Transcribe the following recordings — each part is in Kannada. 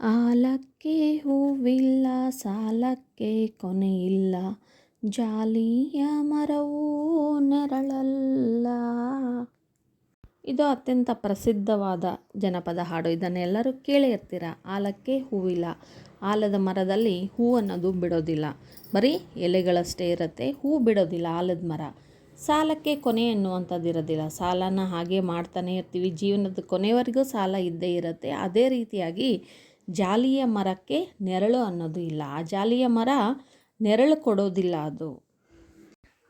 ಆಲಕ್ಕೆ ಹೂವಿಲ್ಲ, ಸಾಲಕ್ಕೆ ಕೊನೆಯಿಲ್ಲ. ಜಾಲಿಯ ಮರವೂ ನೆರಳಲ್ಲ. ಇದು ಅತ್ಯಂತ ಪ್ರಸಿದ್ಧವಾದ ಜನಪದ ಹಾಡು. ಇದನ್ನೆಲ್ಲರೂ ಎಲ್ಲರೂ ಇರ್ತೀರ? ಆಲಕ್ಕೆ ಹೂವಿಲ್ಲ. ಆಲದ ಮರದಲ್ಲಿ ಹೂ ಅನ್ನೋದು ಬಿಡೋದಿಲ್ಲ. ಬರೀ ಎಲೆಗಳಷ್ಟೇ ಇರುತ್ತೆ, ಹೂ ಬಿಡೋದಿಲ್ಲ ಆಲದ ಮರ. ಸಾಲಕ್ಕೆ ಕೊನೆ ಅನ್ನುವಂಥದ್ದು ಇರೋದಿಲ್ಲ ಸಾಲನ ಹಾಗೆ ಮಾಡ್ತಾನೆ ಇರ್ತೀವಿ. ಜೀವನದ ಕೊನೆವರೆಗೂ ಸಾಲ ಇದ್ದೇ ಇರುತ್ತೆ. ಅದೇ ರೀತಿಯಾಗಿ ಜಾಲಿಯ ಮರಕ್ಕೆ ನೆರಳು ಅನ್ನೋದು ಇಲ್ಲ. ಆ ಜಾಲಿಯ ಮರ ನೆರಳು ಕೊಡೋದಿಲ್ಲ ಅದು.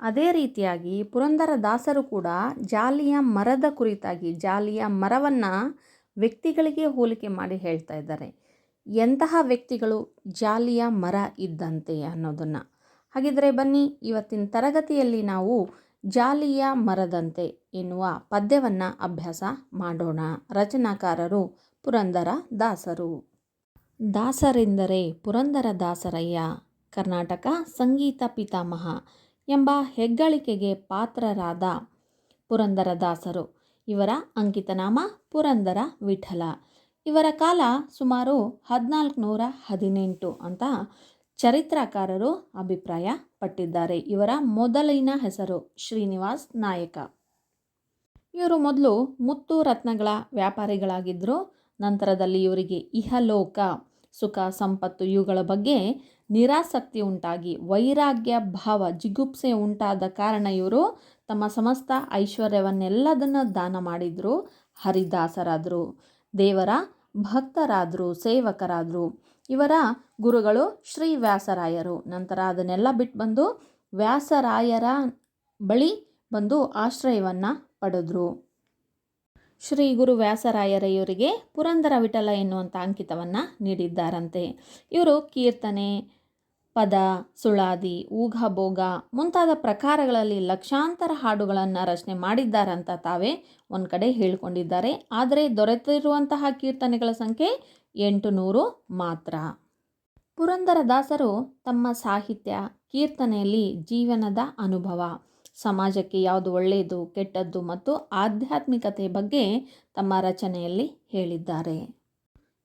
ಅದೇ ರೀತಿಯಾಗಿ ಪುರಂದರ ದಾಸರು ಕೂಡ ಜಾಲಿಯ ಮರದ ಕುರಿತಾಗಿ ಜಾಲಿಯ ಮರವನ್ನು ವ್ಯಕ್ತಿಗಳಿಗೆ ಹೋಲಿಕೆ ಮಾಡಿ ಹೇಳ್ತಾ ಇದ್ದಾರೆ. ಎಂತಹ ವ್ಯಕ್ತಿಗಳು ಜಾಲಿಯ ಮರ ಇದ್ದಂತೆ ಅನ್ನೋದನ್ನು. ಹಾಗಿದ್ರೆ ಬನ್ನಿ, ಇವತ್ತಿನ ತರಗತಿಯಲ್ಲಿ ನಾವು ಜಾಲಿಯ ಮರದಂತೆ ಎನ್ನುವ ಪದ್ಯವನ್ನು ಅಭ್ಯಾಸ ಮಾಡೋಣ. ರಚನಾಕಾರರು ಪುರಂದರ ದಾಸರು. ದಾಸರೆಂದರೆ ಪುರಂದರ ದಾಸರಯ್ಯ, ಕರ್ನಾಟಕ ಸಂಗೀತ ಪಿತಾಮಹ ಎಂಬ ಹೆಗ್ಗಳಿಕೆಗೆ ಪಾತ್ರರಾದ ಪುರಂದರದಾಸರು ಇವರ ಅಂಕಿತನಾಮ ಪುರಂದರ ವಿಠಲ. ಇವರ ಕಾಲ ಸುಮಾರು ಹದಿನಾಲ್ಕು ನೂರ ಹದಿನೆಂಟು ಅಂತ ಚರಿತ್ರಕಾರರು ಅಭಿಪ್ರಾಯ ಪಟ್ಟಿದ್ದಾರೆ. ಇವರ ಮೊದಲಿನ ಹೆಸರು ಶ್ರೀನಿವಾಸ್ ನಾಯಕ. ಇವರು ಮೊದಲು ಮುತ್ತು ರತ್ನಗಳ ವ್ಯಾಪಾರಿಗಳಾಗಿದ್ದರು ನಂತರದಲ್ಲಿ ಇವರಿಗೆ ಇಹಲೋಕ ಸುಖ, ಸಂಪತ್ತು ಇವುಗಳ ಬಗ್ಗೆ ನಿರಾಸಕ್ತಿ ಉಂಟಾಗಿ, ವೈರಾಗ್ಯ, ಭಾವ, ಜಿಗುಪ್ಸೆ ಉಂಟಾದ ಕಾರಣ ಇವರು ತಮ್ಮ ಸಮಸ್ತ ಐಶ್ವರ್ಯವನ್ನೆಲ್ಲದನ್ನು ದಾನ ಮಾಡಿದರು, ಹರಿದಾಸರಾದರು, ದೇವರ ಭಕ್ತರಾದರು, ಸೇವಕರಾದರು. ಇವರ ಗುರುಗಳು ಶ್ರೀ ವ್ಯಾಸರಾಯರು. ನಂತರ ಅದನ್ನೆಲ್ಲ ಬಿಟ್ಟು ಬಂದು ವ್ಯಾಸರಾಯರ ಬಳಿ ಬಂದು ಆಶ್ರಯವನ್ನು ಪಡೆದ್ರು. ಶ್ರೀ ಗುರು ವ್ಯಾಸರಾಯರಯವರಿಗೆ ಪುರಂದರ ವಿಠಲ ಎನ್ನುವಂಥ ಅಂಕಿತವನ್ನು ನೀಡಿದ್ದಾರಂತೆ. ಇವರು ಕೀರ್ತನೆ, ಪದ, ಸುಳಾದಿ ಊಘಭೋಗ ಮುಂತಾದ ಪ್ರಕಾರಗಳಲ್ಲಿ ಲಕ್ಷಾಂತರ ಹಾಡುಗಳನ್ನು ರಚನೆ ಮಾಡಿದ್ದಾರಂತ ತಾವೇ ಒಂದು ಕಡೆ ಹೇಳಿಕೊಂಡಿದ್ದಾರೆ. ಆದರೆ ದೊರೆತಿರುವಂತಹ ಕೀರ್ತನೆಗಳ ಸಂಖ್ಯೆ ಎಂಟು ನೂರು ಮಾತ್ರ. ಪುರಂದರದಾಸರು ತಮ್ಮ ಸಾಹಿತ್ಯ, ಕೀರ್ತನೆಯಲ್ಲಿ ಜೀವನದ ಅನುಭವ ಸಮಾಜಕ್ಕೆ ಯಾವುದು ಒಳ್ಳೆಯದು ಕೆಟ್ಟದ್ದು ಮತ್ತು ಆಧ್ಯಾತ್ಮಿಕತೆ ಬಗ್ಗೆ ತಮ್ಮ ರಚನೆಯಲ್ಲಿ ಹೇಳಿದ್ದಾರೆ.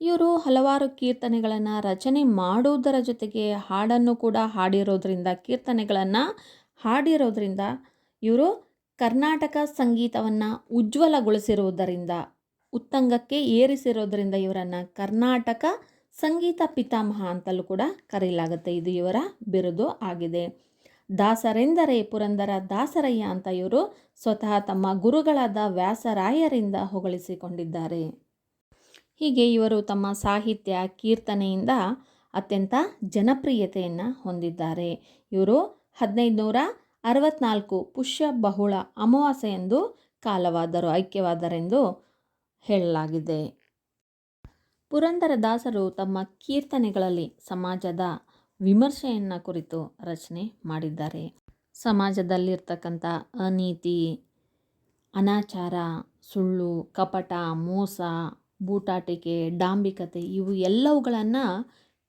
ಇವರು ಹಲವಾರು ಕೀರ್ತನೆಗಳನ್ನು ರಚನೆ ಮಾಡುವುದರ ಜೊತೆಗೆ ಹಾಡನ್ನು ಕೂಡ ಹಾಡಿರೋದ್ರಿಂದ, ಕೀರ್ತನೆಗಳನ್ನು ಹಾಡಿರೋದ್ರಿಂದ ಇವರು ಕರ್ನಾಟಕ ಸಂಗೀತವನ್ನು ಉಜ್ವಲಗೊಳಿಸಿರುವುದರಿಂದ ಉತ್ತಂಗಕ್ಕೆ ಏರಿಸಿರೋದ್ರಿಂದ ಇವರನ್ನು ಕರ್ನಾಟಕ ಸಂಗೀತ ಪಿತಾಮಹ ಅಂತಲೂ ಕೂಡ ಕರೆಯಲಾಗುತ್ತೆ. ಇದು ಇವರ ಬಿರುದು ಆಗಿದೆ. ದಾಸರೆಂದರೆ ಪುರಂದರ ದಾಸರಯ್ಯ ಅಂತ ಇವರು ಸ್ವತಃ ತಮ್ಮ ಗುರುಗಳಾದ ವ್ಯಾಸರಾಯರಿಂದ ಹೊಗಳಿಸಿಕೊಂಡಿದ್ದಾರೆ. ಹೀಗೆ ಇವರು ತಮ್ಮ ಸಾಹಿತ್ಯ, ಕೀರ್ತನೆಯಿಂದ ಅತ್ಯಂತ ಜನಪ್ರಿಯತೆಯನ್ನು ಹೊಂದಿದ್ದಾರೆ. ಇವರು ಹದಿನೈದು ನೂರ ಅರವತ್ನಾಲ್ಕು ಪುಷ್ಯ ಬಹುಳ ಅಮಾವಾಸ್ಯೆ ಎಂದು ಕಾಲವಾದರು ಐಕ್ಯವಾದರೆಂದು ಹೇಳಲಾಗಿದೆ. ಪುರಂದರದಾಸರು ತಮ್ಮ ಕೀರ್ತನೆಗಳಲ್ಲಿ ಸಮಾಜದ ವಿಮರ್ಶೆಯನ್ನು ಕುರಿತು ರಚನೆ ಮಾಡಿದ್ದಾರೆ. ಸಮಾಜದಲ್ಲಿರ್ತಕ್ಕಂಥ ಅನೀತಿ, ಅನಾಚಾರ, ಸುಳ್ಳು, ಕಪಟ, ಮೋಸ, ಬೂಟಾಟಿಕೆ, ಡಾಂಬಿಕತೆ ಇವು ಎಲ್ಲವುಗಳನ್ನು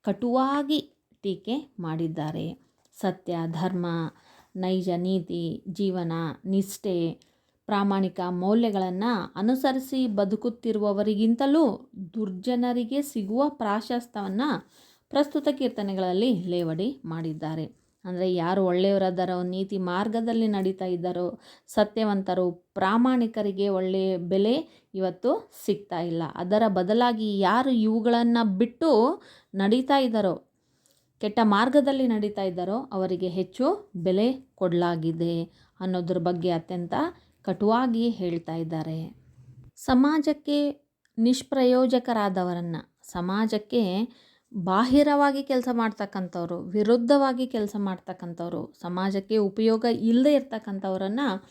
ಕಟುವಾಗಿ ಟೀಕೆ ಮಾಡಿದ್ದಾರೆ. ಸತ್ಯ, ಧರ್ಮ, ನೈಜ ನೀತಿ, ಜೀವನ, ನಿಷ್ಠೆ, ಪ್ರಾಮಾಣಿಕ ಮೌಲ್ಯಗಳನ್ನು ಅನುಸರಿಸಿ ಬದುಕುತ್ತಿರುವವರಿಗಿಂತಲೂ ದುರ್ಜನರಿಗೆ ಸಿಗುವ ಪ್ರಾಶಸ್ತ್ಯವನ್ನು ಪ್ರಸ್ತುತ ಕೀರ್ತನೆಗಳಲ್ಲಿ ಲೇವಡಿ ಮಾಡಿದ್ದಾರೆ. ಅಂದರೆ ಯಾರು ಒಳ್ಳೆಯವರಾದರೋ, ನೀತಿ ಮಾರ್ಗದಲ್ಲಿ ನಡೀತಾ ಇದ್ದಾರೋ, ಸತ್ಯವಂತರು, ಪ್ರಾಮಾಣಿಕರಿಗೆ ಒಳ್ಳೆಯ ಬೆಲೆ ಇವತ್ತು ಸಿಗ್ತಾ ಇಲ್ಲ. ಅದರ ಬದಲಾಗಿ ಯಾರು ಇವುಗಳನ್ನು ಬಿಟ್ಟು ನಡೀತಾ ಇದ್ದಾರೋ, ಕೆಟ್ಟ ಮಾರ್ಗದಲ್ಲಿ ನಡೀತಾ ಇದ್ದಾರೋ, ಅವರಿಗೆ ಹೆಚ್ಚು ಬೆಲೆ ಕೊಡಲಾಗಿದೆ ಅನ್ನೋದ್ರ ಬಗ್ಗೆ ಅತ್ಯಂತ ಕಟುವಾಗಿ ಹೇಳ್ತಾ ಇದ್ದಾರೆ. ಸಮಾಜಕ್ಕೆ ನಿಷ್ಪ್ರಯೋಜಕರಾದವರನ್ನು, ಸಮಾಜಕ್ಕೆ ಬಾಹಿರವಾಗಿ ಕೆಲಸ ಮಾಡ್ತಕ್ಕಂಥವ್ರು, ವಿರುದ್ಧವಾಗಿ ಕೆಲಸ ಮಾಡ್ತಕ್ಕಂಥವ್ರು, ಸಮಾಜಕ್ಕೆ ಉಪಯೋಗ ಇಲ್ಲದೆ ಇರ್ತಕ್ಕಂಥವ್ರನ್ನು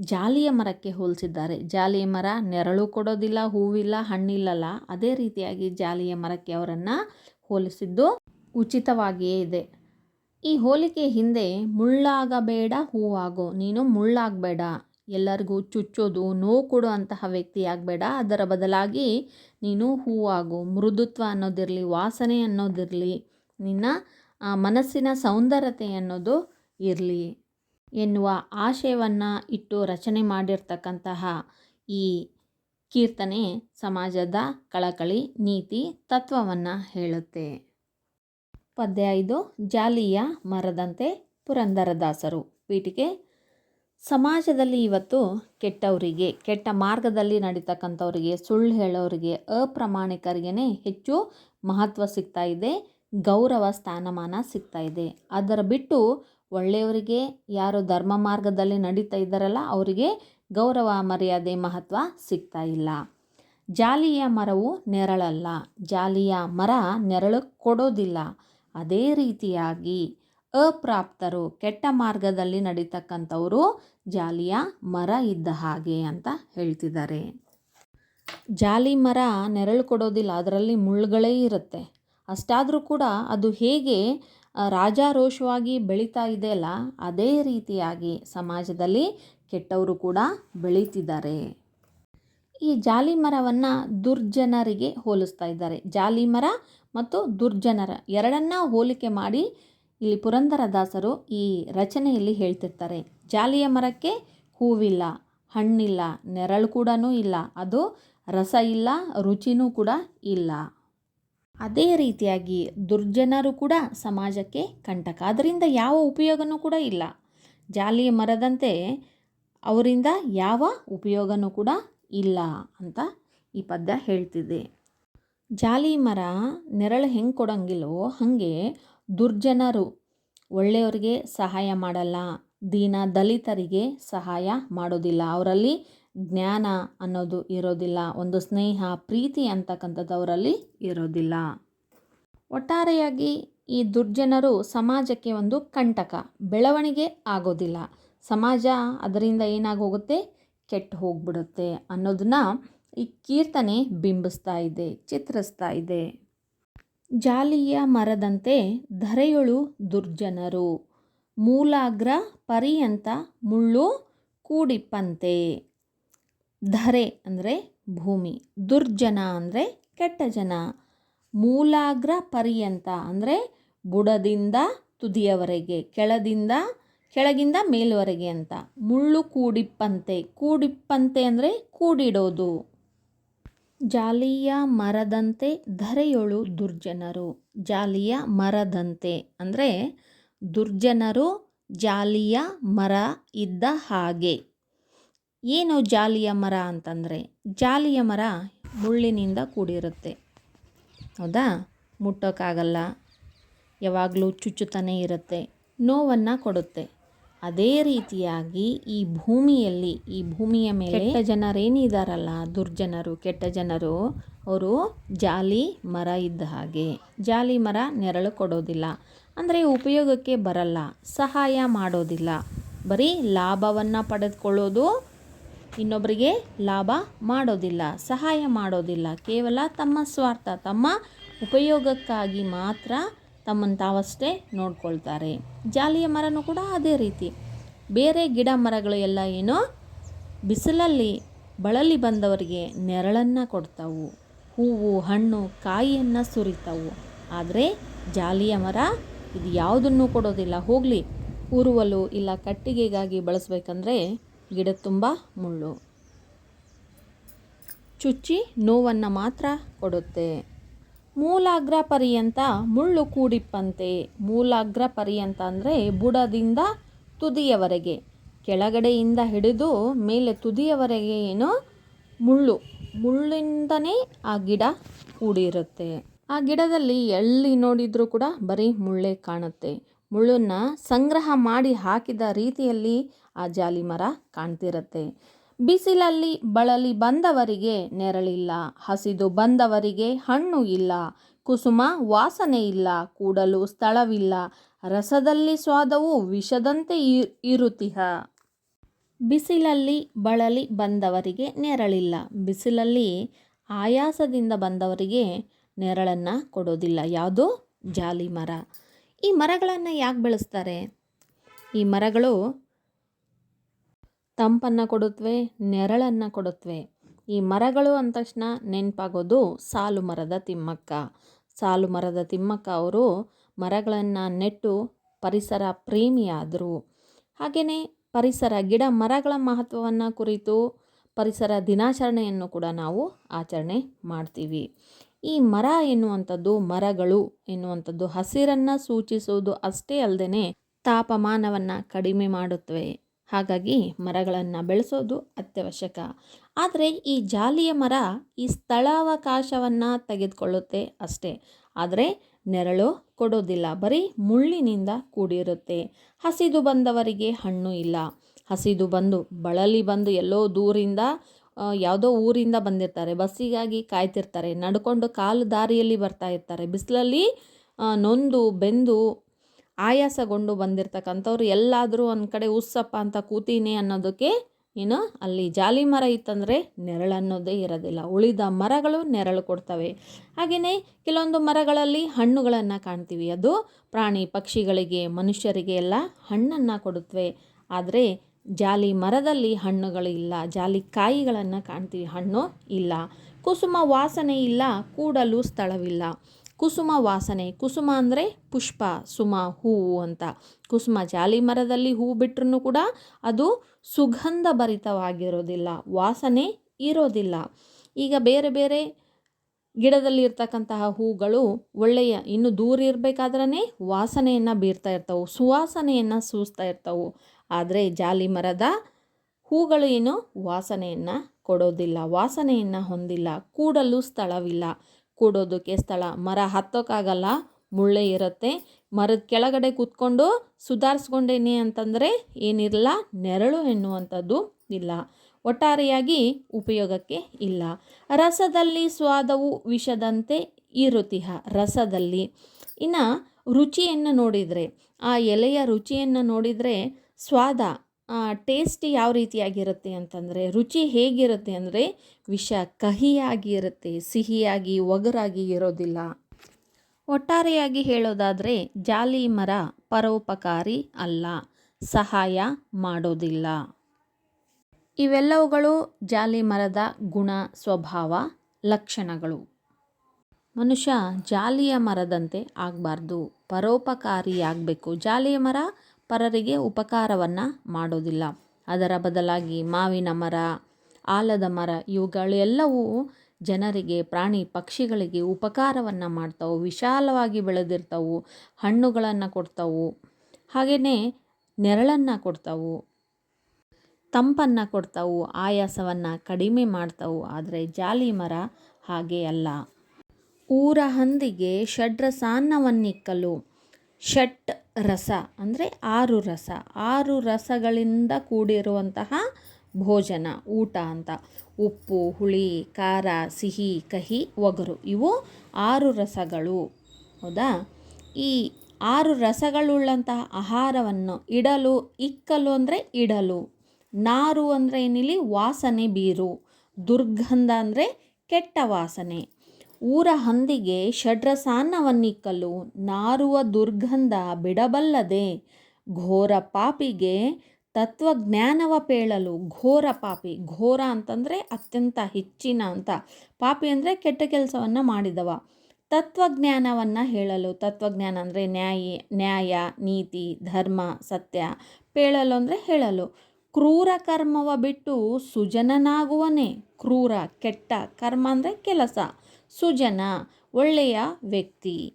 ಜಾಲಿಯ ಮರಕ್ಕೆ ಹೋಲಿಸಿದ್ದಾರೆ. ಜಾಲಿಯ ಮರ ನೆರಳು ಕೊಡೋದಿಲ್ಲ, ಹೂವಿಲ್ಲ, ಹಣ್ಣಿಲ್ಲಲ್ಲ. ಅದೇ ರೀತಿಯಾಗಿ ಜಾಲಿಯ ಮರಕ್ಕೆ ಅವರನ್ನು ಹೋಲಿಸಿದ್ದು ಉಚಿತವಾಗಿಯೇ ಇದೆ. ಈ ಹೋಲಿಕೆ ಹಿಂದೆ ಮುಳ್ಳಾಗಬೇಡ ಹೂವಾಗೋ. ನೀನು ಮುಳ್ಳಾಗಬೇಡ. ಎಲ್ಲರಿಗೂ ಚುಚ್ಚೋದು, ನೋವು ಕೊಡೋ ಅಂತಹ ವ್ಯಕ್ತಿ ಆಗಬೇಡ. ಅದರ ಬದಲಾಗಿ ನೀನು ಹೂವಾಗು. ಮೃದುತ್ವ ಅನ್ನೋದಿರಲಿ, ವಾಸನೆ ಅನ್ನೋದಿರಲಿ, ನಿನ್ನ ಮನಸ್ಸಿನ ಸೌಂದರ್ಯತೆ ಅನ್ನೋದು ಇರಲಿ. ಎನ್ನುವ ಆಶಯವನ್ನು ಇಟ್ಟು ರಚನೆ ಮಾಡಿರ್ತಕ್ಕಂತಹ ಈ ಕೀರ್ತನೆ ಸಮಾಜದ ಕಳಕಳಿ ನೀತಿ ತತ್ವವನ್ನು ಹೇಳುತ್ತೆ. ಪದ್ಯ ಇದು ಜಾಲಿಯ ಮರದಂತೆ ಪುರಂದರದಾಸರು. ಪೀಠಿಕೆ ಸಮಾಜದಲ್ಲಿ ಇವತ್ತು ಕೆಟ್ಟವರಿಗೆ, ಕೆಟ್ಟ ಮಾರ್ಗದಲ್ಲಿ ನಡೀತಕ್ಕಂಥವರಿಗೆ, ಸುಳ್ಳು ಹೇಳೋರಿಗೆ ಅಪ್ರಾಮಾಣಿಕರಿಗೇ ಹೆಚ್ಚು ಮಹತ್ವ ಸಿಗ್ತಾ ಇದೆ, ಗೌರವ, ಸ್ಥಾನಮಾನ ಸಿಗ್ತಾ ಇದೆ. ಅದರ ಬಿಟ್ಟು ಒಳ್ಳೆಯವರಿಗೆ ಯಾರು ಧರ್ಮ ಮಾರ್ಗದಲ್ಲಿ ನಡೀತಾ ಇದ್ದಾರಲ್ಲ, ಅವರಿಗೆ ಗೌರವ, ಮರ್ಯಾದೆ, ಮಹತ್ವ ಸಿಗ್ತಾ ಇಲ್ಲ. ಜಾಲಿಯ ಮರವು ನೆರಳಲ್ಲ. ಜಾಲಿಯ ಮರ ನೆರಳು ಕೊಡೋದಿಲ್ಲ. ಅದೇ ರೀತಿಯಾಗಿ ಅಪ್ರಾಪ್ತರು, ಕೆಟ್ಟ ಮಾರ್ಗದಲ್ಲಿ ನಡೀತಕ್ಕಂಥವರು ಜಾಲಿಯ ಮರ ಇದ್ದ ಹಾಗೆ ಅಂತ ಹೇಳ್ತಿದ್ದಾರೆ. ಜಾಲಿ ಮರ ನೆರಳು ಕೊಡೋದಿಲ್ಲ, ಅದರಲ್ಲಿ ಮುಳ್ಳುಗಳೇ ಇರುತ್ತೆ. ಅಷ್ಟಾದರೂ ಕೂಡ ಅದು ಹೇಗೆ ರಾಜಾರೋಷವಾಗಿ ಬೆಳೀತಾ ಇದೆಯಲ್ಲ, ಅದೇ ರೀತಿಯಾಗಿ ಸಮಾಜದಲ್ಲಿ ಕೆಟ್ಟವರು ಕೂಡ ಬೆಳೀತಿದ್ದಾರೆ. ಈ ಜಾಲಿ ಮರವನ್ನು ದುರ್ಜನರಿಗೆ ಹೋಲಿಸ್ತಾ ಇದ್ದಾರೆ. ಜಾಲಿ ಮರ ಮತ್ತು ದುರ್ಜನರ ಎರಡನ್ನ ಹೋಲಿಕೆ ಮಾಡಿ ಇಲ್ಲಿ ಪುರಂದರದಾಸರು ಈ ರಚನೆಯಲ್ಲಿ ಹೇಳ್ತಿರ್ತಾರೆ, ಜಾಲಿಯ ಮರಕ್ಕೆ ಹೂವಿಲ್ಲ, ಹಣ್ಣಿಲ್ಲ, ನೆರಳು ಕೂಡ ಇಲ್ಲ, ಅದು ರಸ ಇಲ್ಲ, ರುಚಿನೂ ಕೂಡ ಇಲ್ಲ. ಅದೇ ರೀತಿಯಾಗಿ ದುರ್ಜನರು ಕೂಡ ಸಮಾಜಕ್ಕೆ ಕಂಟಕ ಅದರಿಂದ ಯಾವ ಉಪಯೋಗನೂ ಕೂಡ ಇಲ್ಲ. ಜಾಲಿಯ ಮರದಂತೆ ಅವರಿಂದ ಯಾವ ಉಪಯೋಗನೂ ಕೂಡ ಇಲ್ಲ ಅಂತ ಈ ಪದ್ಯ ಹೇಳ್ತಿದೆ. ಜಾಲಿ ಮರ ನೆರಳು ಹೆಂಗೆ ಕೊಡಂಗಿಲ್ಲೋ ಹಾಗೆ ದುರ್ಜನರು ಒಳ್ಳೆಯವರಿಗೆ ಸಹಾಯ ಮಾಡಲ್ಲ, ದೀನ ದಲಿತರಿಗೆ ಸಹಾಯ ಮಾಡೋದಿಲ್ಲ. ಅವರಲ್ಲಿ ಜ್ಞಾನ ಅನ್ನೋದು ಇರೋದಿಲ್ಲ, ಒಂದು ಸ್ನೇಹ, ಪ್ರೀತಿ ಅಂತಕ್ಕಂಥದ್ದು ಅವರಲ್ಲಿ ಇರೋದಿಲ್ಲ. ಒಟ್ಟಾರೆಯಾಗಿ ಈ ದುರ್ಜನರು ಸಮಾಜಕ್ಕೆ ಒಂದು ಕಂಟಕ, ಬೆಳವಣಿಗೆ ಆಗೋದಿಲ್ಲ. ಸಮಾಜ ಅದರಿಂದ ಏನಾಗಿ ಹೋಗುತ್ತೆ ಕೆಟ್ಟು ಹೋಗ್ಬಿಡುತ್ತೆ ಅನ್ನೋದನ್ನ ಈ ಕೀರ್ತನೆ ಬಿಂಬಿಸ್ತಾ ಇದೆ, ಚಿತ್ರಿಸ್ತಾ ಇದೆ. ಜಾಲಿಯ ಮರದಂತೆ ಧರೆಯೊಳು ದುರ್ಜನರು. ಮೂಲಾಗ್ರ ಪರಿಯಂತ ಮುಳ್ಳು ಕೂಡಿಪ್ಪಂತೆ. ಧರೆ ಅಂದರೆ ಭೂಮಿ, ದುರ್ಜನ ಅಂದರೆ ಕೆಟ್ಟ ಜನ. ಮೂಲಾಗ್ರ ಪರ್ಯಂತ ಅಂದರೆ ಬುಡದಿಂದ ತುದಿಯವರೆಗೆ, ಕೆಳದಿಂದ, ಕೆಳಗಿಂದ ಮೇಲುವರೆಗೆ ಅಂತ. ಮುಳ್ಳು ಕೂಡಿಪ್ಪಂತೆ. ಕೂಡಿಪ್ಪಂತೆ ಅಂದರೆ ಕೂಡಿಡೋದು. ಜಾಲಿಯ ಮರದಂತೆ ಧರೆಯೊಳು ದುರ್ಜನರು. ಜಾಲಿಯ ಮರದಂತೆ ಅಂದರೆ ದುರ್ಜನರು ಜಾಲಿಯ ಮರ ಇದ್ದ ಹಾಗೆ. ಏನು ಜಾಲಿಯ ಮರ ಅಂತಂದರೆ ಜಾಲಿಯ ಮರ ಮುಳ್ಳಿನಿಂದ ಕೂಡಿರುತ್ತೆ. ಹೌದಾ? ಮುಟ್ಟೋಕ್ಕಾಗಲ್ಲ ಯಾವಾಗಲೂ ಚುಚ್ಚುತ್ತಾನೆ ಇರುತ್ತೆ. ನೋವನ್ನು ಕೊಡುತ್ತೆ. ಅದೇ ರೀತಿಯಾಗಿ ಈ ಭೂಮಿಯಲ್ಲಿ, ಈ ಭೂಮಿಯ ಮೇಲೆ ಕೆಟ್ಟ ಜನರೇನಿದಾರಲ್ಲ, ದುರ್ಜನರು, ಕೆಟ್ಟ ಜನರು, ಅವರು ಜಾಲಿ ಮರ ಇದ್ದ ಹಾಗೆ. ಜಾಲಿ ಮರ ನೆರಳು ಕೊಡೋದಿಲ್ಲ. ಅಂದರೆ ಉಪಯೋಗಕ್ಕೆ ಬರಲ್ಲ, ಸಹಾಯ ಮಾಡೋದಿಲ್ಲ. ಬರೀ ಲಾಭವನ್ನು ಪಡೆದುಕೊಳ್ಳೋದು ಇನ್ನೊಬ್ಬರಿಗೆ ಲಾಭ ಮಾಡೋದಿಲ್ಲ, ಸಹಾಯ ಮಾಡೋದಿಲ್ಲ. ಕೇವಲ ತಮ್ಮ ಸ್ವಾರ್ಥ, ತಮ್ಮ ಉಪಯೋಗಕ್ಕಾಗಿ ಮಾತ್ರ ತಮ್ಮನ್ನು ತಾವಷ್ಟೇ ನೋಡ್ಕೊಳ್ತಾರೆ. ಜಾಲಿಯ ಮರನೂ ಕೂಡ ಅದೇ ರೀತಿ. ಬೇರೆ ಗಿಡ ಮರಗಳು ಎಲ್ಲ ಏನೋ ಬಿಸಿಲಲ್ಲಿ ಬಳಲಿ ಬಂದವರಿಗೆ ನೆರಳನ್ನು ಕೊಡ್ತಾವು. ಹೂವು, ಹಣ್ಣು, ಕಾಯಿಯನ್ನು ಸುರಿತಾವು. ಆದರೆ ಜಾಲಿಯ ಮರ ಇದು ಯಾವುದನ್ನು ಕೊಡೋದಿಲ್ಲ. ಹೋಗಲಿ ಉರುವಲು ಇಲ್ಲ ಕಟ್ಟಿಗೆಗಾಗಿ ಬಳಸಬೇಕಂದ್ರೆ ಗಿಡ ತುಂಬ ಮುಳ್ಳು. ಚುಚ್ಚಿ ನೋವನ್ನು ಮಾತ್ರ ಕೊಡುತ್ತೆ. ಮೂಲಾಗ್ರ ಪರ್ಯಂತ ಮುಳ್ಳು ಕೂಡಿಪ್ಪಂತೆ. ಮೂಲಾಗ್ರ ಪರ್ಯಂತ ಅಂದರೆ ಬುಡದಿಂದ ತುದಿಯವರೆಗೆ. ಕೆಳಗಡೆಯಿಂದ ಹಿಡಿದು ಮೇಲೆ ತುದಿಯವರೆಗೆ ಏನು? ಮುಳ್ಳು. ಮುಳ್ಳಿಂದನೇ ಆ ಗಿಡ ಕೂಡಿರುತ್ತೆ. ಆ ಗಿಡದಲ್ಲಿ ಎಲ್ಲಿ ನೋಡಿದರೂ ಕೂಡ ಬರೀ ಮುಳ್ಳೇ ಕಾಣುತ್ತೆ. ಮುಳ್ಳನ್ನು ಸಂಗ್ರಹ ಮಾಡಿ ಹಾಕಿದ ರೀತಿಯಲ್ಲಿ ಆ ಜಾಲಿ ಮರ ಕಾಣ್ತಿರುತ್ತೆ. ಬಿಸಿಲಲ್ಲಿ ಬಳಲಿ ಬಂದವರಿಗೆ ನೆರಳಿಲ್ಲ, ಹಸಿದು ಬಂದವರಿಗೆ ಹಣ್ಣು ಇಲ್ಲ, ಕುಸುಮ ವಾಸನೆ ಇಲ್ಲ, ಕೂಡಲು ಸ್ಥಳವಿಲ್ಲ, ರಸದಲ್ಲಿ ಸ್ವಾದವು ವಿಷದಂತೆ ಇರುತಿಹ. ಬಿಸಿಲಲ್ಲಿ ಬಳಲಿ ಬಂದವರಿಗೆ ನೆರಳಿಲ್ಲ, ಬಿಸಿಲಲ್ಲಿ ಆಯಾಸದಿಂದ ಬಂದವರಿಗೆ ನೆರಳನ್ನು ಕೊಡೋದಿಲ್ಲ. ಯಾವುದು? ಜಾಲಿ ಮರ ಈ ಮರಗಳನ್ನು ಯಾಕೆ ಬೆಳೆಸ್ತಾರೆ? ಈ ಮರಗಳು ತಂಪನ್ನು ಕೊಡುತ್ತವೆ ನೆರಳನ್ನು ಕೊಡುತ್ತವೆ ಈ ಮರಗಳು ಅಂದ ತಕ್ಷಣ ನೆನಪಾಗೋದು ಸಾಲು ಮರದ ತಿಮ್ಮಕ್ಕ. ಸಾಲು ಮರದ ತಿಮ್ಮಕ್ಕ ಅವರು ಮರಗಳನ್ನು ನೆಟ್ಟು ಪರಿಸರ ಪ್ರೇಮಿಯಾದರು. ಹಾಗೆಯೇ ಪರಿಸರ ಗಿಡ ಮರಗಳ ಮಹತ್ವವನ್ನು ಕುರಿತು ಪರಿಸರ ದಿನಾಚರಣೆಯನ್ನು ಕೂಡ ನಾವು ಆಚರಣೆ ಮಾಡ್ತೀವಿ. ಈ ಮರ ಎನ್ನುವಂಥದ್ದು ಮರಗಳು ಎನ್ನುವಂಥದ್ದು ಹಸಿರನ್ನು ಸೂಚಿಸುವುದು ಅಷ್ಟೇ ಅಲ್ಲದೆ ತಾಪಮಾನವನ್ನು ಕಡಿಮೆ ಮಾಡುತ್ತವೆ ಹಾಗಾಗಿ ಮರಗಳನ್ನು ಬೆಳೆಸೋದು ಅತ್ಯವಶ್ಯಕ. ಆದರೆ ಈ ಜಾಲಿಯ ಮರ ಈ ಸ್ಥಳಾವಕಾಶವನ್ನು ತೆಗೆದುಕೊಳ್ಳುತ್ತೆ ಅಷ್ಟೇ. ಆದರೆ ನೆರಳು ಕೊಡೋದಿಲ್ಲ. ಬರೀ ಮುಳ್ಳಿನಿಂದ ಕೂಡಿರುತ್ತೆ. ಹಸಿದು ಬಂದವರಿಗೆ ಹಣ್ಣು ಇಲ್ಲ. ಹಸಿದು ಬಂದು, ಬಳಲಿ ಬಂದು ಎಲ್ಲೋ ದೂರಿಂದ ಯಾವುದೋ ಊರಿಂದ ಬಂದಿರ್ತಾರೆ. ಬಸ್ಸಿಗಾಗಿ ಕಾಯ್ತಿರ್ತಾರೆ. ನಡ್ಕೊಂಡು ಕಾಲು ದಾರಿಯಲ್ಲಿ ಬರ್ತಾ ಇರ್ತಾರೆ. ಬಿಸಿಲಲ್ಲಿ ನೊಂದು, ಬೆಂದು ಆಯಾಸಗೊಂಡು ಬಂದಿರ್ತಕ್ಕಂಥವ್ರು ಎಲ್ಲಾದರೂ ಒಂದು ಕಡೆ ಉಸ್ಸಪ್ಪ ಅಂತ ಕೂತೀನಿ ಅನ್ನೋದಕ್ಕೆ ಏನು ಅಲ್ಲಿ ಜಾಲಿ ಮರ ಇತ್ತಂದರೆ ನೆರಳು ಅನ್ನೋದೇ ಇರೋದಿಲ್ಲ. ಉಳಿದ ಮರಗಳು ನೆರಳು ಕೊಡ್ತವೆ. ಹಾಗೆಯೇ ಕೆಲವೊಂದು ಮರಗಳಲ್ಲಿ ಹಣ್ಣುಗಳನ್ನು ಕಾಣ್ತೀವಿ. ಅದು ಪ್ರಾಣಿ ಪಕ್ಷಿಗಳಿಗೆ, ಮನುಷ್ಯರಿಗೆ ಎಲ್ಲ ಹಣ್ಣನ್ನು ಕೊಡುತ್ತವೆ ಆದರೆ ಜಾಲಿ ಮರದಲ್ಲಿ ಹಣ್ಣುಗಳು ಇಲ್ಲ. ಜಾಲಿ ಕಾಯಿಗಳನ್ನು ಕಾಣ್ತೀವಿ. ಹಣ್ಣು ಇಲ್ಲ. ಕುಸುಮ ವಾಸನೆ ಇಲ್ಲ. ಕೂಡಲು ಸ್ಥಳವಿಲ್ಲ. ಕುಸುಮ ವಾಸನೆ. ಕುಸುಮ ಅಂದರೆ ಪುಷ್ಪ, ಸುಮ ಹೂವು ಅಂತ. ಕುಸುಮ ಜಾಲಿ ಮರದಲ್ಲಿ ಹೂ ಬಿಟ್ಟರೂ ಕೂಡ ಅದು ಸುಗಂಧ ಭರಿತವಾಗಿರೋದಿಲ್ಲ ವಾಸನೆ ಇರೋದಿಲ್ಲ. ಈಗ ಬೇರೆ ಬೇರೆ ಗಿಡದಲ್ಲಿ ಇರ್ತಕ್ಕಂತಹ ಹೂಗಳು ಒಳ್ಳೆಯ ಇನ್ನು ದೂರ ಇರಬೇಕಾದ್ರೇ ವಾಸನೆಯನ್ನು ಬೀರ್ತಾ ಇರ್ತವೆ, ಸುವಾಸನೆಯನ್ನು ಸೂಸ್ತಾ ಇರ್ತವೆ. ಆದರೆ ಜಾಲಿ ಮರದ ಹೂಗಳು ಏನು ವಾಸನೆಯನ್ನು ಕೊಡೋದಿಲ್ಲ, ವಾಸನೆಯನ್ನು ಹೊಂದಿಲ್ಲ, ಕೂಡಲು ಸ್ಥಳವಿಲ್ಲ. ಕೂಡೋದಕ್ಕೆ ಸ್ಥಳ. ಮರ ಹತ್ತೋಕ್ಕಾಗಲ್ಲ ಮುಳ್ಳೆ ಇರುತ್ತೆ. ಮರದ ಕೆಳಗಡೆ ಕೂತ್ಕೊಂಡು ಸುಧಾರಿಸ್ಕೊಂಡೇನೆ ಅಂತಂದರೆ ಏನಿರಲ್ಲ ನೆರಳು ಎನ್ನುವಂಥದ್ದು ಇಲ್ಲ. ಒಟ್ಟಾರೆಯಾಗಿ ಉಪಯೋಗಕ್ಕೆ ಇಲ್ಲ. ರಸದಲ್ಲಿ ಸ್ವಾದವು ವಿಷದಂತೆ ಇರುತಿಹ, ರಸದಲ್ಲಿ. ಇನ್ನು ರುಚಿಯನ್ನು ನೋಡಿದರೆ, ಆ ಎಲೆಯ ರುಚಿಯನ್ನು ನೋಡಿದರೆ ಸ್ವಾದ ಟೇಸ್ಟ್ ಯಾವ ರೀತಿಯಾಗಿರುತ್ತೆ ಅಂತಂದರೆ, ರುಚಿ ಹೇಗಿರುತ್ತೆ ಅಂದರೆ, ವಿಷ ಕಹಿಯಾಗಿ ಇರುತ್ತೆ ಸಿಹಿಯಾಗಿ, ಒಗರಾಗಿ ಇರೋದಿಲ್ಲ. ಒಟ್ಟಾರೆಯಾಗಿ ಹೇಳೋದಾದರೆ, ಜಾಲಿ ಮರ ಪರೋಪಕಾರಿ ಅಲ್ಲ, ಸಹಾಯ ಮಾಡೋದಿಲ್ಲ. ಇವೆಲ್ಲವುಗಳು ಜಾಲಿ ಮರದ ಗುಣ, ಸ್ವಭಾವ, ಲಕ್ಷಣಗಳು. ಮನುಷ್ಯ ಜಾಲಿಯ ಮರದಂತೆ ಆಗಬಾರ್ದು. ಪರೋಪಕಾರಿಯಾಗಬೇಕು ಜಾಲಿಯ ಮರ ಪರರಿಗೆ ಉಪಕಾರವನ್ನು ಮಾಡೋದಿಲ್ಲ. ಅದರ ಬದಲಾಗಿ ಮಾವಿನ ಮರ, ಆಲದ ಮರ ಇವುಗಳೆಲ್ಲವೂ ಜನರಿಗೆ, ಪ್ರಾಣಿ ಪಕ್ಷಿಗಳಿಗೆ ಉಪಕಾರವನ್ನು ಮಾಡ್ತಾವೆ, ವಿಶಾಲವಾಗಿ ಬೆಳೆದಿರ್ತವೆ, ಹಣ್ಣುಗಳನ್ನು ಕೊಡ್ತಾವು ಹಾಗೆಯೇ ನೆರಳನ್ನು ಕೊಡ್ತಾವು, ತಂಪನ್ನು ಕೊಡ್ತಾವು, ಆಯಾಸವನ್ನು ಕಡಿಮೆ ಮಾಡ್ತಾವೆ, ಆದರೆ ಜಾಲಿ ಮರ ಹಾಗೆ ಅಲ್ಲ. ಊರ ಹಂದಿಗೆ ಷಡ್ರಸಾನ್ನವನ್ನಿಕ್ಕಲು. ಷಟ್ ರಸ ಅಂದರೆ ಆರು ರಸ. ಆರು ರಸಗಳಿಂದ ಕೂಡಿರುವಂತಹ ಭೋಜನ, ಊಟ ಅಂತ. ಉಪ್ಪು, ಹುಳಿ, ಖಾರ, ಸಿಹಿ, ಕಹಿ, ಒಗರು ಇವು ಆರು ರಸಗಳು. ಹೌದಾ? ಈ ಆರು ರಸಗಳುಳ್ಳಂತಹ ಆಹಾರವನ್ನು ಇಡಲು, ಇಕ್ಕಲು ಅಂದರೆ ಇಡಲು, ನಾರು ಅಂದರೆ ಏನಿಲ್ಲಿ? ವಾಸನೆ ಬೀರು. ದುರ್ಗಂಧ ಅಂದರೆ ಕೆಟ್ಟ ವಾಸನೆ. ಊರ ಹಂದಿಗೆ ಷಡ್ರಸಾನ್ನವನ್ನಿಕ್ಕಲು ನಾರುವ ದುರ್ಗಂಧ ಬಿಡಬಲ್ಲದೆ ಘೋರ ಪಾಪಿಗೆ ತತ್ವಜ್ಞಾನವ ಪೇಳಲು ಘೋರ ಪಾಪಿ, ಘೋರ ಅಂತಂದರೆ ಅತ್ಯಂತ ಹೆಚ್ಚಿನ ಅಂತ. ಪಾಪಿ ಅಂದರೆ ಕೆಟ್ಟ ಕೆಲಸವನ್ನು ಮಾಡಿದವ. ತತ್ವಜ್ಞಾನವನ್ನು ಹೇಳಲು, ತತ್ವಜ್ಞಾನ ಅಂದರೆ ನ್ಯಾಯ ನ್ಯಾಯ, ನೀತಿ, ಧರ್ಮ, ಸತ್ಯ, ಪೇಳಲು ಅಂದರೆ ಹೇಳಲು. ಕ್ರೂರ ಕರ್ಮವ ಬಿಟ್ಟು ಸುಜನನಾಗುವನೇ. ಕ್ರೂರ, ಕೆಟ್ಟ ಕರ್ಮ ಅಂದರೆ ಕೆಲಸ. ಸುಜನ ಒಳ್ಳೆಯ ವ್ಯಕ್ತಿ.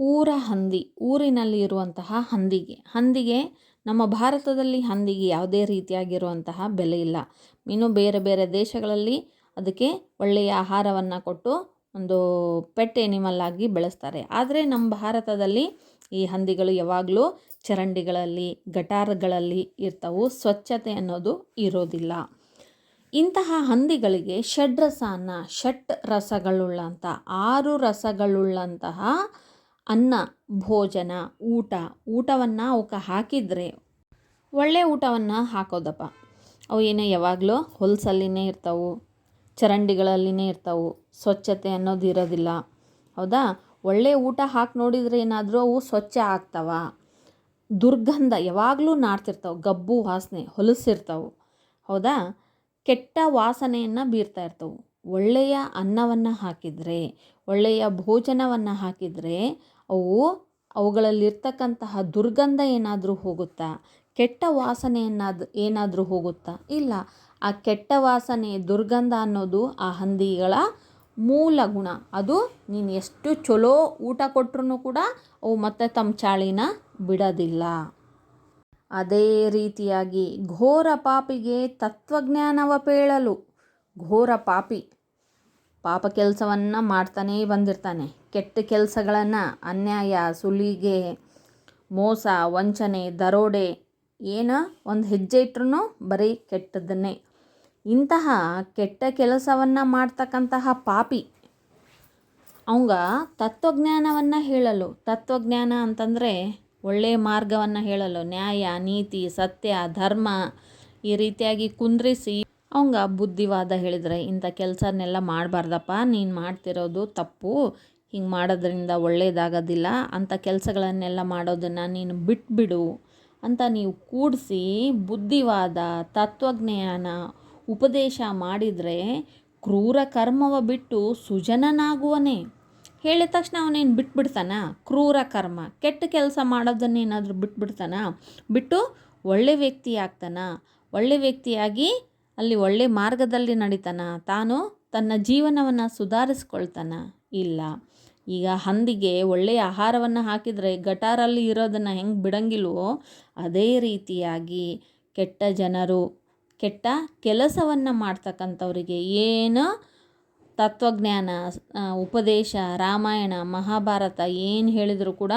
ಊರ ಹಂದಿ ಊರಿನಲ್ಲಿ ಇರುವಂತಹ ಹಂದಿಗೆ. ಹಂದಿಗೆ ನಮ್ಮ ಭಾರತದಲ್ಲಿ ಹಂದಿಗೆ ಯಾವುದೇ ರೀತಿಯಾಗಿರುವಂತಹ ಬೆಲೆ ಇಲ್ಲ. ಇನ್ನು ಬೇರೆ ಬೇರೆ ದೇಶಗಳಲ್ಲಿ ಅದಕ್ಕೆ ಒಳ್ಳೆಯ ಆಹಾರವನ್ನು ಕೊಟ್ಟು ಒಂದು ಪೆಟ್ ಎನಿಮಲ್ ಆಗಿ ಬೆಳೆಸ್ತಾರೆ. ಆದರೆ ನಮ್ಮ ಭಾರತದಲ್ಲಿ ಈ ಹಂದಿಗಳು ಯಾವಾಗಲೂ ಚರಂಡಿಗಳಲ್ಲಿ, ಗಟಾರಗಳಲ್ಲಿ ಇರ್ತವೆ. ಸ್ವಚ್ಛತೆ ಅನ್ನೋದು ಇರೋದಿಲ್ಲ. ಇಂತಹ ಹಂದಿಗಳಿಗೆ ಷಡ್ರಸಾನ್ನ ಷಟ್ ರಸಗಳುಳ್ಳಂಥ ಆರು ರಸಗಳುಳ್ಳಂತಹ ಅನ್ನ, ಭೋಜನ, ಊಟ, ಊಟವನ್ನು ಅವಕ್ಕೆ ಹಾಕಿದರೆ ಒಳ್ಳೆಯ ಊಟವನ್ನು ಹಾಕೋದಪ್ಪ. ಅವು ಏನೋ ಯಾವಾಗಲೂ ಹೊಲಸಲ್ಲಿನೇ ಇರ್ತಾವೆ, ಚರಂಡಿಗಳಲ್ಲಿನೇ ಇರ್ತಾವೆ, ಸ್ವಚ್ಛತೆ ಅನ್ನೋದು ಇರೋದಿಲ್ಲ. ಹೌದಾ? ಒಳ್ಳೆಯ ಊಟ ಹಾಕಿ ನೋಡಿದರೆ ಏನಾದರೂ ಅವು ಸ್ವಚ್ಛ ಆಗ್ತಾವ. ದುರ್ಗಂಧ ಯಾವಾಗಲೂ ನಾಡ್ತಿರ್ತಾವೆ ಗಬ್ಬು ವಾಸನೆ ಹೊಲಸಿರ್ತಾವೆ. ಹೌದಾ? ಕೆಟ್ಟ ವಾಸನೆಯನ್ನು ಬೀರ್ತಾ ಇರ್ತವೆ. ಒಳ್ಳೆಯ ಅನ್ನವನ್ನು ಹಾಕಿದರೆ, ಒಳ್ಳೆಯ ಭೋಜನವನ್ನು ಹಾಕಿದರೆ ಅವು ಅವುಗಳಲ್ಲಿರ್ತಕ್ಕಂತಹ ದುರ್ಗಂಧ ಏನಾದರೂ ಹೋಗುತ್ತಾ? ಕೆಟ್ಟ ವಾಸನೆಯನ್ನಾದ ಏನಾದರೂ ಹೋಗುತ್ತಾ? ಇಲ್ಲ. ಆ ಕೆಟ್ಟ ವಾಸನೆ, ದುರ್ಗಂಧ ಅನ್ನೋದು ಆ ಹಂದಿಗಳ ಮೂಲ ಗುಣ. ಅದು ನೀನು ಎಷ್ಟು ಚಲೋ ಊಟ ಕೊಟ್ರೂ ಕೂಡ ಅವು ಮತ್ತೆ ತಮ್ಮ ಚಾಳಿನ ಬಿಡೋದಿಲ್ಲ. ಅದೇ ರೀತಿಯಾಗಿ ಘೋರ ಪಾಪಿಗೆ ತತ್ವಜ್ಞಾನವ ಪೇಳಲು. ಘೋರ ಪಾಪಿ ಪಾಪ ಕೆಲಸವನ್ನು ಮಾಡ್ತಾನೇ ಬಂದಿರ್ತಾನೆ. ಕೆಟ್ಟ ಕೆಲಸಗಳನ್ನು, ಅನ್ಯಾಯ, ಸುಲಿಗೆ, ಮೋಸ, ವಂಚನೆ, ದರೋಡೆ, ಏನು ಒಂದು ಹೆಜ್ಜೆ ಇಟ್ರೂ ಬರೀ ಕೆಟ್ಟದ್ದನ್ನೇ ಇಂತಹ ಕೆಟ್ಟ ಕೆಲಸವನ್ನು ಮಾಡ್ತಕ್ಕಂತಹ ಪಾಪಿ ಅವಂಗ ತತ್ವಜ್ಞಾನವನ್ನು ಹೇಳಲು. ತತ್ವಜ್ಞಾನ ಅಂತಂದರೆ ಒಳ್ಳೆಯ ಮಾರ್ಗವನ್ನು ಹೇಳಲು ನ್ಯಾಯ, ನೀತಿ, ಸತ್ಯ, ಧರ್ಮ ಈ ರೀತಿಯಾಗಿ ಕುಂದ್ರಿಸಿ ಅವಂಗ ಬುದ್ಧಿವಾದ ಹೇಳಿದರೆ ಇಂಥ ಕೆಲಸನೆಲ್ಲ ಮಾಡಬಾರ್ದಪ್ಪ, ನೀನು ಮಾಡ್ತಿರೋದು ತಪ್ಪು, ಹಿಂಗೆ ಮಾಡೋದ್ರಿಂದ ಒಳ್ಳೆಯದಾಗೋದಿಲ್ಲ ಅಂಥ ಕೆಲಸಗಳನ್ನೆಲ್ಲ ಮಾಡೋದನ್ನು ನೀನು ಬಿಟ್ಬಿಡು ಅಂತ ನೀವು ಕೂಡಿಸಿ ಬುದ್ಧಿವಾದ ತತ್ವಜ್ಞಾನ ಉಪದೇಶ ಮಾಡಿದರೆ ಕ್ರೂರ ಕರ್ಮವ ಬಿಟ್ಟು ಸುಜನನಾಗುವನೇ. ಹೇಳಿದ ತಕ್ಷಣ ಅವನೇನು ಬಿಟ್ಬಿಡ್ತಾನ? ಕ್ರೂರ ಕರ್ಮ. ಕೆಟ್ಟ ಕೆಲಸ ಮಾಡೋದನ್ನೇನಾದರೂ ಬಿಟ್ಬಿಡ್ತಾನ? ಬಿಟ್ಟು ಒಳ್ಳೆ ವ್ಯಕ್ತಿ ಆಗ್ತಾನ? ಒಳ್ಳೆ ವ್ಯಕ್ತಿಯಾಗಿ ಅಲ್ಲಿ ಒಳ್ಳೆ ಮಾರ್ಗದಲ್ಲಿ ನಡೀತಾನ? ತಾನು ತನ್ನ ಜೀವನವನ್ನು ಸುಧಾರಿಸ್ಕೊಳ್ತಾನ? ಇಲ್ಲ. ಈಗ ಹಂದಿಗೆ ಒಳ್ಳೆಯ ಆಹಾರವನ್ನು ಹಾಕಿದರೆ ಗಟಾರಲ್ಲಿ ಇರೋದನ್ನು ಹೆಂಗೆ ಬಿಡಂಗಿಲ್ವೋ ಅದೇ ರೀತಿಯಾಗಿ ಕೆಟ್ಟ ಜನರು, ಕೆಟ್ಟ ಕೆಲಸವನ್ನು ಮಾಡ್ತಕ್ಕಂಥವ್ರಿಗೆ ಏನು ತತ್ವಜ್ಞಾನ ಉಪದೇಶ, ರಾಮಾಯಣ, ಮಹಾಭಾರತ ಏನು ಹೇಳಿದರೂ ಕೂಡ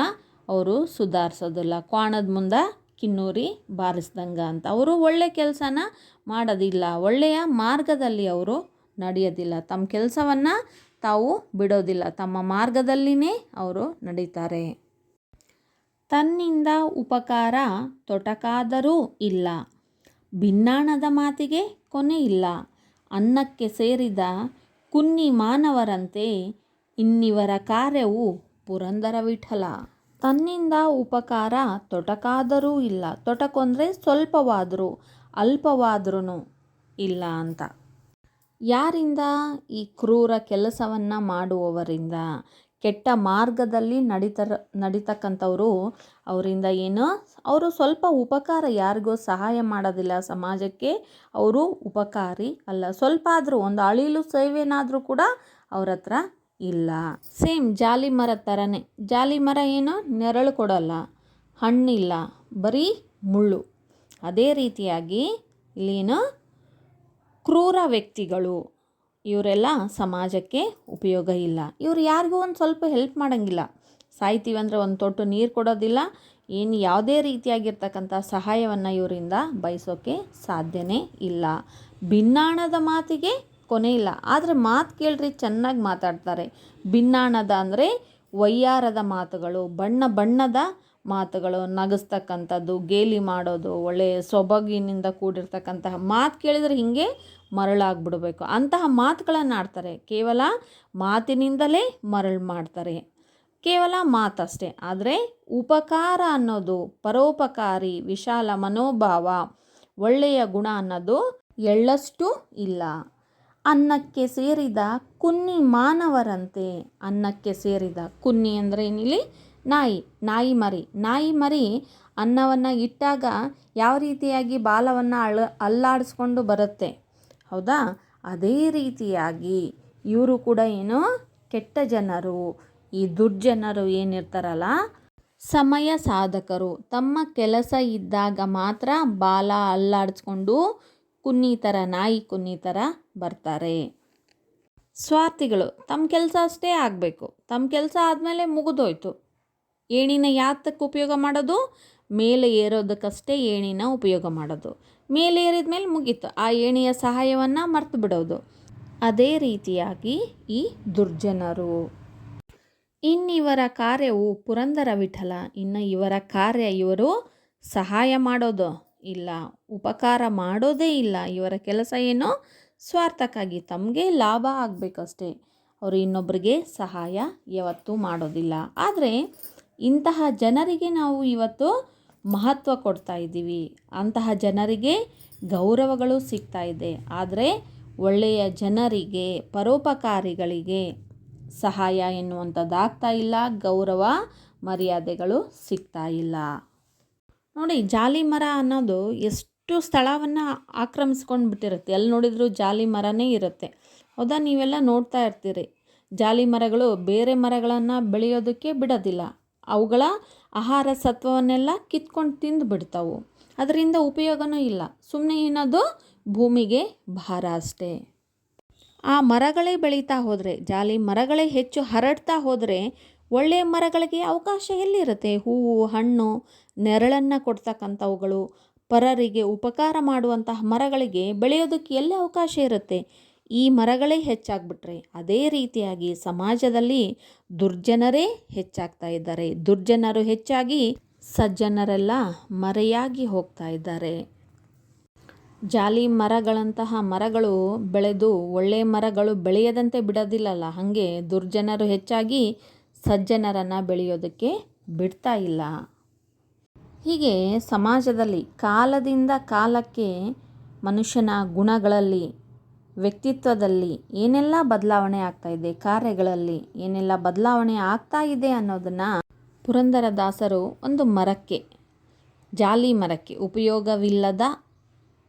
ಅವರು ಸುಧಾರಿಸೋದಿಲ್ಲ. ಕ್ವಾಣದ ಮುಂದೆ ಕಿನ್ನೂರಿ ಬಾರಿಸ್ದಂಗೆ ಅಂತ. ಅವರು ಒಳ್ಳೆಯ ಕೆಲಸನ ಮಾಡೋದಿಲ್ಲ. ಒಳ್ಳೆಯ ಮಾರ್ಗದಲ್ಲಿ ಅವರು ನಡೆಯೋದಿಲ್ಲ. ತಮ್ಮ ಕೆಲಸವನ್ನು ತಾವು ಬಿಡೋದಿಲ್ಲ. ತಮ್ಮ ಮಾರ್ಗದಲ್ಲಿನೇ ಅವರು ನಡೀತಾರೆ. ತನ್ನಿಂದ ಉಪಕಾರ ತೊಟಕಾದರೂ ಇಲ್ಲ. ಭಿನ್ನಾಣದ ಮಾತಿಗೆ ಕೊನೆ ಇಲ್ಲ. ಅನ್ನಕ್ಕೆ ಸೇರಿದ ಕುನ್ನಿ ಮಾನವರಂತೆ ಇನ್ನಿವರ ಕಾರ್ಯವು ಪುರಂದರ ವಿಠಲ. ತನ್ನಿಂದ ಉಪಕಾರ ತೊಟಕಾದರೂ ಇಲ್ಲ. ತೊಟಕೊಂದರೆ ಸ್ವಲ್ಪವಾದರೂ ಅಲ್ಪವಾದ್ರೂ ಇಲ್ಲ ಅಂತ. ಯಾರಿಂದ ಈ ಕ್ರೂರ ಕೆಲಸವನ್ನು ಮಾಡುವವರಿಂದ? ಕೆಟ್ಟ ಮಾರ್ಗದಲ್ಲಿ ನಡೀತರ, ನಡೀತಕ್ಕಂಥವ್ರು, ಅವರಿಂದ ಏನು? ಅವರು ಸ್ವಲ್ಪ ಉಪಕಾರ ಯಾರಿಗೂ ಸಹಾಯ ಮಾಡೋದಿಲ್ಲ ಸಮಾಜಕ್ಕೆ. ಅವರು ಉಪಕಾರಿ ಅಲ್ಲ. ಸ್ವಲ್ಪ ಆದರೂ, ಒಂದು ಅಳಿಲು ಸೇವೆನಾದರೂ ಕೂಡ ಅವ್ರ ಹತ್ರ ಇಲ್ಲ. ಸೇಮ್ ಜಾಲಿ ಮರ ಥರನೇ ಜಾಲಿ ಮರ ಏನು? ನೆರಳು ಕೊಡಲ್ಲ. ಹಣ್ಣಿಲ್ಲ. ಬರೀ ಮುಳ್ಳು. ಅದೇ ರೀತಿಯಾಗಿ ಇಲ್ಲಿನ? ಕ್ರೂರ ವ್ಯಕ್ತಿಗಳು. ಇವರೆಲ್ಲ ಸಮಾಜಕ್ಕೆ ಉಪಯೋಗ ಇಲ್ಲ. ಇವ್ರು ಯಾರಿಗೂ ಒಂದು ಸ್ವಲ್ಪ ಹೆಲ್ಪ್ ಮಾಡೋಂಗಿಲ್ಲ. ಸಾಯ್ತೀವಿ ಅಂದರೆ ಒಂದು ತೊಟ್ಟು ನೀರು ಕೊಡೋದಿಲ್ಲ. ಏನು ಯಾವುದೇ ರೀತಿಯಾಗಿರ್ತಕ್ಕಂಥ ಸಹಾಯವನ್ನು ಇವರಿಂದ ಬಯಸೋಕ್ಕೆ ಸಾಧ್ಯನೇ ಇಲ್ಲ. ಭಿನ್ನಾಣದ ಮಾತಿಗೆ ಕೊನೆ ಇಲ್ಲ. ಆದರೆ ಮಾತು ಕೇಳ್ರಿ, ಚೆನ್ನಾಗಿ ಮಾತಾಡ್ತಾರೆ. ಭಿನ್ನಾಣದ ಅಂದರೆ ವಯ್ಯಾರದ ಮಾತುಗಳು, ಬಣ್ಣ ಬಣ್ಣದ ಮಾತುಗಳು, ನಗಿಸ್ತಕ್ಕಂಥದ್ದು, ಗೇಲಿ ಮಾಡೋದು ಒಳ್ಳೆಯ ಸೊಬಗಿನಿಂದ ಕೂಡಿರ್ತಕ್ಕಂತಹ ಮಾತು ಕೇಳಿದರೆ ಹೀಗೆ ಮರಳಾಗ್ಬಿಡಬೇಕು. ಅಂತಹ ಮಾತುಗಳನ್ನು ಆಡ್ತಾರೆ. ಕೇವಲ ಮಾತಿನಿಂದಲೇ ಮರಳು ಮಾಡ್ತಾರೆ. ಕೇವಲ ಮಾತಷ್ಟೇ. ಆದರೆ ಉಪಕಾರ ಅನ್ನೋದು, ಪರೋಪಕಾರಿ, ವಿಶಾಲ ಮನೋಭಾವ, ಒಳ್ಳೆಯ ಗುಣ ಅನ್ನೋದು ಎಳ್ಳಷ್ಟು ಇಲ್ಲ. ಅನ್ನಕ್ಕೆ ಸೇರಿದ ಕುನ್ನಿ ಮಾನವರಂತೆ. ಅನ್ನಕ್ಕೆ ಸೇರಿದ ಕುನ್ನಿ ಅಂದರೆ ಏನಿಲ್ಲಿ? ನಾಯಿ ನಾಯಿ ಮರಿ. ನಾಯಿ ಮರಿ ಅನ್ನವನ್ನು ಇಟ್ಟಾಗ ಯಾವ ರೀತಿಯಾಗಿ ಬಾಲವನ್ನು ಅಳ, ಅಲ್ಲಾಡಿಸ್ಕೊಂಡು ಬರುತ್ತೆ? ಹೌದಾ? ಅದೇ ರೀತಿಯಾಗಿ ಇವರು ಕೂಡ ಏನು? ಕೆಟ್ಟ ಜನರು. ಈ ದುರ್ಜನರು ಏನಿರ್ತಾರಲ್ಲ? ಸಮಯ ಸಾಧಕರು. ತಮ್ಮ ಕೆಲಸ ಇದ್ದಾಗ ಮಾತ್ರ ಬಾಲ ಅಲ್ಲಾಡಿಸ್ಕೊಂಡು ಕುನ್ನಿ ಥರ ನಾಯಿ ಕುನ್ನಿ ಥರ ಬರ್ತಾರೆ. ಸ್ವಾರ್ಥಿಗಳು. ತಮ್ಮ ಕೆಲಸ ಅಷ್ಟೇ ಆಗಬೇಕು. ತಮ್ಮ ಕೆಲಸ ಆದಮೇಲೆ ಮುಗಿದೋಯ್ತು. ಏಣಿನ ಯಾತಕ್ಕೆ ಉಪಯೋಗ ಮಾಡೋದು? ಮೇಲೆ ಏರೋದಕ್ಕಷ್ಟೇ ಏಣಿನ ಉಪಯೋಗ ಮಾಡೋದು. ಮೇಲೆ ಏರಿದ ಮೇಲೆ ಮುಗೀತು. ಆ ಏಣಿಯ ಸಹಾಯವನ್ನು ಮರ್ತು ಬಿಡೋದು. ಅದೇ ರೀತಿಯಾಗಿ ಈ ದುರ್ಜನರು. ಇನ್ನಿವರ ಕಾರ್ಯವು ಪುರಂದರ ವಿಠಲ. ಇನ್ನು ಇವರ ಕಾರ್ಯ ಇವರು ಸಹಾಯ ಮಾಡೋದು ಇಲ್ಲ. ಉಪಕಾರ ಮಾಡೋದೇ ಇಲ್ಲ. ಇವರ ಕೆಲಸ ಏನು? ಸ್ವಾರ್ಥಕ್ಕಾಗಿ. ತಮಗೆ ಲಾಭ ಆಗಬೇಕಷ್ಟೇ. ಅವರು ಇನ್ನೊಬ್ಬರಿಗೆ ಸಹಾಯ ಯಾವತ್ತೂ ಮಾಡೋದಿಲ್ಲ. ಆದರೆ ಇಂತಹ ಜನರಿಗೆ ನಾವು ಇವತ್ತು ಮಹತ್ವ ಕೊಡ್ತಾ ಇದ್ದೀವಿ. ಅಂತಹ ಜನರಿಗೆ ಗೌರವಗಳು ಸಿಗ್ತಾ ಇದೆ. ಆದರೆ ಒಳ್ಳೆಯ ಜನರಿಗೆ, ಪರೋಪಕಾರಿಗಳಿಗೆ ಸಹಾಯ ಎನ್ನುವಂಥದ್ದಾಗ್ತಾ ಇಲ್ಲ, ಗೌರವ ಮರ್ಯಾದೆಗಳು ಸಿಗ್ತಾ ಇಲ್ಲ. ನೋಡಿ, ಜಾಲಿ ಮರ ಅನ್ನೋದು ಎಷ್ಟು ಸ್ಥಳವನ್ನು ಆಕ್ರಮಿಸ್ಕೊಂಡು ಬಿಟ್ಟಿರುತ್ತೆ. ಎಲ್ಲಿ ನೋಡಿದರೂ ಜಾಲಿ ಮರನೇ ಇರುತ್ತೆ. ಹೌದಾ? ನೀವೆಲ್ಲ ನೋಡ್ತಾ ಇರ್ತೀರಿ. ಜಾಲಿ ಮರಗಳು ಬೇರೆ ಮರಗಳನ್ನು ಬೆಳೆಯೋದಕ್ಕೆ ಬಿಡೋದಿಲ್ಲ. ಅವುಗಳ ಆಹಾರ ಸತ್ವವನ್ನೆಲ್ಲ ಕಿತ್ಕೊಂಡು ತಿಂದು ಬಿಡ್ತಾವು. ಅದರಿಂದ ಉಪಯೋಗನೂ ಇಲ್ಲ. ಸುಮ್ಮನೆ ಏನದು? ಭೂಮಿಗೆ ಭಾರ ಅಷ್ಟೇ. ಆ ಮರಗಳೇ ಬೆಳೀತಾ ಹೋದರೆ, ಜಾಲಿ ಮರಗಳೇ ಹೆಚ್ಚು ಹರಡ್ತಾ ಹೋದರೆ ಒಳ್ಳೆಯ ಮರಗಳಿಗೆ ಅವಕಾಶ ಎಲ್ಲಿರುತ್ತೆ? ಹೂವು, ಹಣ್ಣು, ನೆರಳನ್ನು ಕೊಡ್ತಕ್ಕಂಥವುಗಳು, ಪರರಿಗೆ ಉಪಕಾರ ಮಾಡುವಂತಹ ಮರಗಳಿಗೆ ಬೆಳೆಯೋದಕ್ಕೆ ಎಲ್ಲಿ ಅವಕಾಶ ಇರುತ್ತೆ? ಈ ಮರಗಳೇ ಹೆಚ್ಚಾಗ್ಬಿಟ್ರೆ ಅದೇ ರೀತಿಯಾಗಿ ಸಮಾಜದಲ್ಲಿ ದುರ್ಜನರೇ ಹೆಚ್ಚಾಗ್ತಾ ಇದ್ದಾರೆ. ದುರ್ಜನರು ಹೆಚ್ಚಾಗಿ ಸಜ್ಜನರೆಲ್ಲ ಮರೆಯಾಗಿ ಹೋಗ್ತಾ ಇದ್ದಾರೆ. ಜಾಲಿ ಮರಗಳಂತಹ ಮರಗಳು ಬೆಳೆದು ಒಳ್ಳೆಯ ಮರಗಳು ಬೆಳೆಯದಂತೆ ಬಿಡೋದಿಲ್ಲಲ್ಲ, ಹಾಗೆ ದುರ್ಜನರು ಹೆಚ್ಚಾಗಿ ಸಜ್ಜನರನ್ನು ಬೆಳೆಯೋದಕ್ಕೆ ಬಿಡ್ತಾ ಇಲ್ಲ. ಹೀಗೆ ಸಮಾಜದಲ್ಲಿ ಕಾಲದಿಂದ ಕಾಲಕ್ಕೆ ಮನುಷ್ಯನ ಗುಣಗಳಲ್ಲಿ ವ್ಯಕ್ತಿತ್ವದಲ್ಲಿ ಏನೆಲ್ಲ ಬದಲಾವಣೆ ಆಗ್ತಾ ಇದೆ, ಕಾರ್ಯಗಳಲ್ಲಿ ಏನೆಲ್ಲ ಬದಲಾವಣೆ ಆಗ್ತಾ ಇದೆ ಅನ್ನೋದನ್ನು ಪುರಂದರದಾಸರು ಒಂದು ಮರಕ್ಕೆ, ಜಾಲಿ ಮರಕ್ಕೆ, ಉಪಯೋಗವಿಲ್ಲದ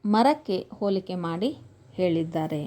ಮರಕ್ಕೆ ಹೋಲಿಕೆ ಮಾಡಿ ಹೇಳಿದ್ದಾರೆ.